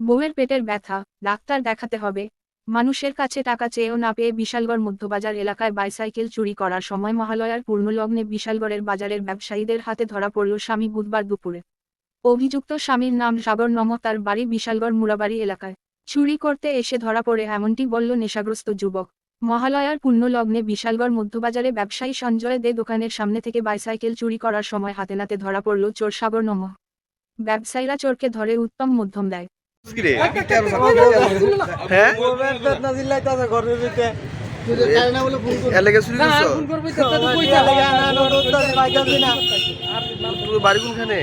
বউয়ের পেটের ব্যথা, ডাক্তার দেখাতে হবে। মানুষের কাছে টাকা চেয়েও না পেয়ে বিশালগড় মধ্যবাজার এলাকায় বাইসাইকেল চুরি করার সময় মহালয়ার পূর্ণলগ্নে বিশালগড়ের বাজারের ব্যবসায়ীদের হাতে ধরা পড়ল স্বামী বুধবার দুপুরে। অভিযুক্ত স্বামীর নাম সাগর নম, তার বাড়ি বিশালগড় মুরাবাড়ি এলাকায়। চুরি করতে এসে ধরা পড়ে এমনটি বলল নেশাগ্রস্ত যুবক। মহালয়ার পূর্ণলগ্নে বিশালগড় মধ্যবাজারে ব্যবসায়ী সঞ্জয় দে দোকানের সামনে থেকে বাইসাইকেল চুরি করার সময় হাতে নাতে ধরা পড়ল চোর সাগর নম। ব্যবসায়ীরা চোরকে ধরে উত্তম মধ্যম দেয়। হ্যাঁ? বাড়ি কোনখানে?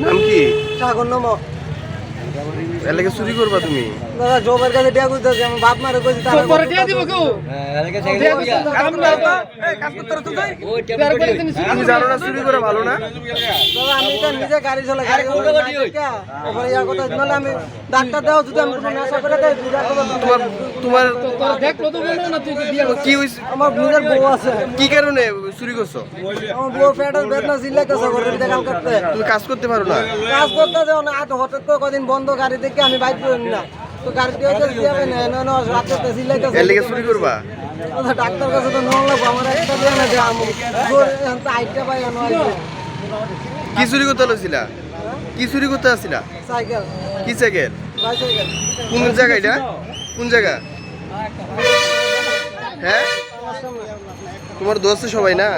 নাম কি? এলাকা চুরি করবা তুমি? তুমি জানো না চুরি করে ভালো না? ডাক্তার দেওয়া যদি আমি কোনো নেশা করে দেয় তোমার তোমার কি হইছে? আমার নিজের বউ আছে। কি কারণে চুরি করছ? আমার বউ পেটের বেদনা ঘরের ভিতরে কাল করতে। তুমি কাজ করতে পারো না? কাজ করতে যাও না আজ হঠাৎ করে কদিন বন্ধ গাড়ি দেখে আমি বাইক করি না। তো গাড়ি যাবে না না না রাতে তো চিল্লাইতেছে এলাকা চুরি করবা? ডাক্তার কাছে তো নন লাগবো আমার একটা দিয়ে না যে আমি। জোর এখন তো আইটা পাই না কি চুরি করতে হয়েছিলা কি চুরি করতে আসছিলা? সাইকেল। কি সাইকেল? কোন জায়গা এটা? কোন জায়গা? হ্যাঁ? তোমার দোস্ত সবাই না?